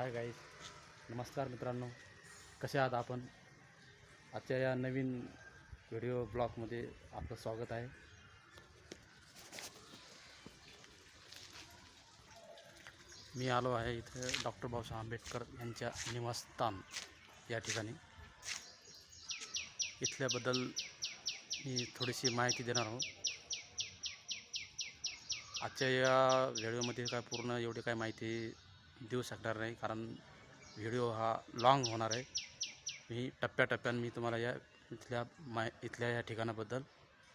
Hi guys नमस्कार मित्रांनो. कसे आहात आपण? आजच्या या नवीन व्हिडिओ ब्लॉगमध्ये आपलं स्वागत आहे. मी आलो आहे इथं डॉक्टर बाबासाहेब आंबेडकर यांच्या निवासस्थान या ठिकाणी. इथल्याबद्दल मी थोडीशी माहिती देणार आहोत. आजच्या या व्हिडिओमध्ये काय पूर्ण एवढी काय माहिती देऊ शकणार नाही कारण व्हिडिओ हा लाँग होणार आहे. मी टप्प्याटप्प्यानं मी तुम्हाला या इथल्या माय इथल्या या ठिकाणाबद्दल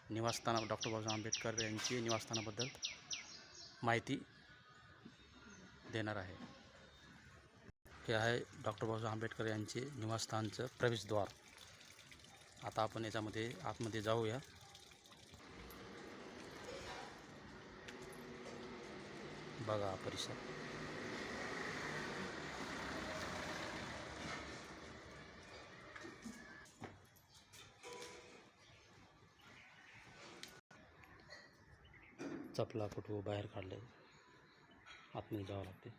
निवासस्थाना डॉक्टर बाबासाहेब आंबेडकर यांची निवासस्थानाबद्दल माहिती देणार आहे. हे आहे डॉक्टर बाबासाहेब आंबेडकर यांचे निवासस्थानचं प्रवेशद्वार. आता आपण याच्यामध्ये आतमध्ये जाऊया. बघा परिसर. चपला कुठं बाहेर काढले आतमध्ये जावं लागते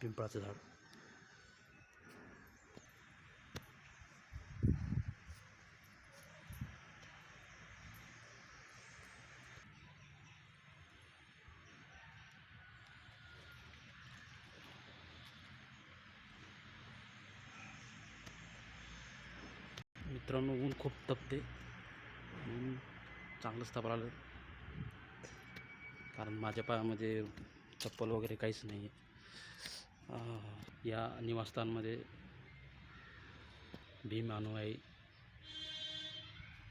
पिंपळाचं झाड मित्रांनो ऊन खूप तपते. ऊन चांगलंच तापायला आलं कारण माझ्या पायामध्ये चप्पल वगैरे काहीच नाही आहे या निवासस्थानमध्ये भीम अनुयायी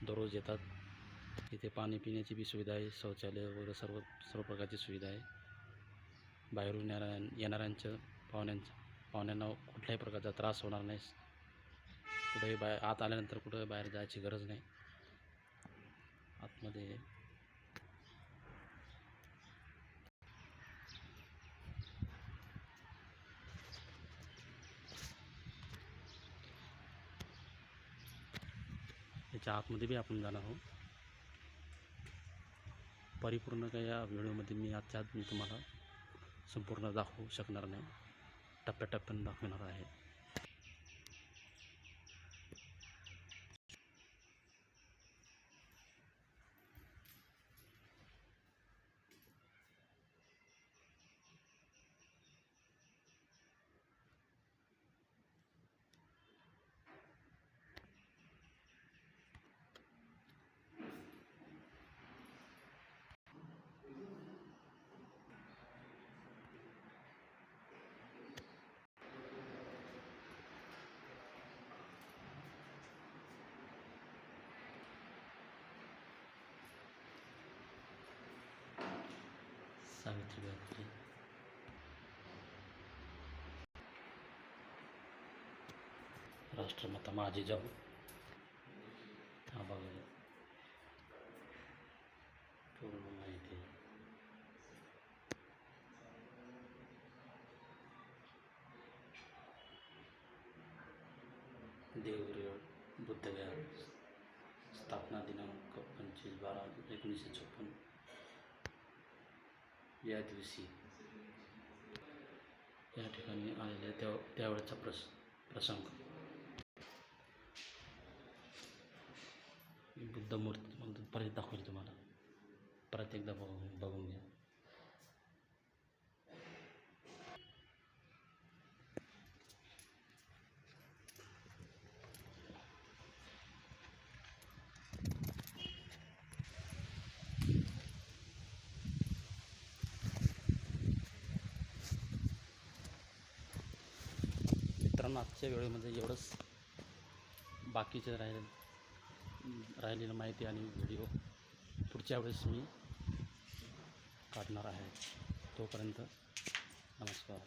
दररोज येतात. इथे पाणी पिण्याची बी सुविधा आहे शौचालय वगैरे सर्व सर्व प्रकारची सुविधा आहे. बाहेरून येणाऱ्या येणाऱ्यांचं पाहुण्यांचं पाहुण्यांना कुठल्याही प्रकारचा त्रास होणार नाही. कुठेही बाहेर आत आल्यानंतर कुठं बाहेर जायची गरज नाही. आतमध्ये. याच्या आतमध्ये बी आपण जाणार आहोत. परिपूर्ण काही या व्हिडिओमध्ये मी आजच्या आत मी तुम्हाला संपूर्ण दाखवू शकणार नाही. टप्प्याटप्प्यानं दाखवणार आहे. सावित्रीबाई फुले राष्ट्रमाता माझी जाऊ. हा बघा. पूर्ण माहिती देवगिरी बुद्धविहार स्थापना दिनांक पंचवीस बारा एकोणीसशे छप्पन्न या दिवशी. या ठिकाणी आलेल्या त्या त्यावेळेचा प्रस प्रसंग. बुद्ध मूर्ती परत दाखवेल तुम्हाला. परत एकदा बघून बघून घ्या. मित्रांनो आजच्या वेळेमध्ये एवढंच बाकीचे राहिले राहिलेलं माहिती आणि व्हिडिओ पुढच्या वेळेस मी काढणार आहे. तोपर्यंत नमस्कार.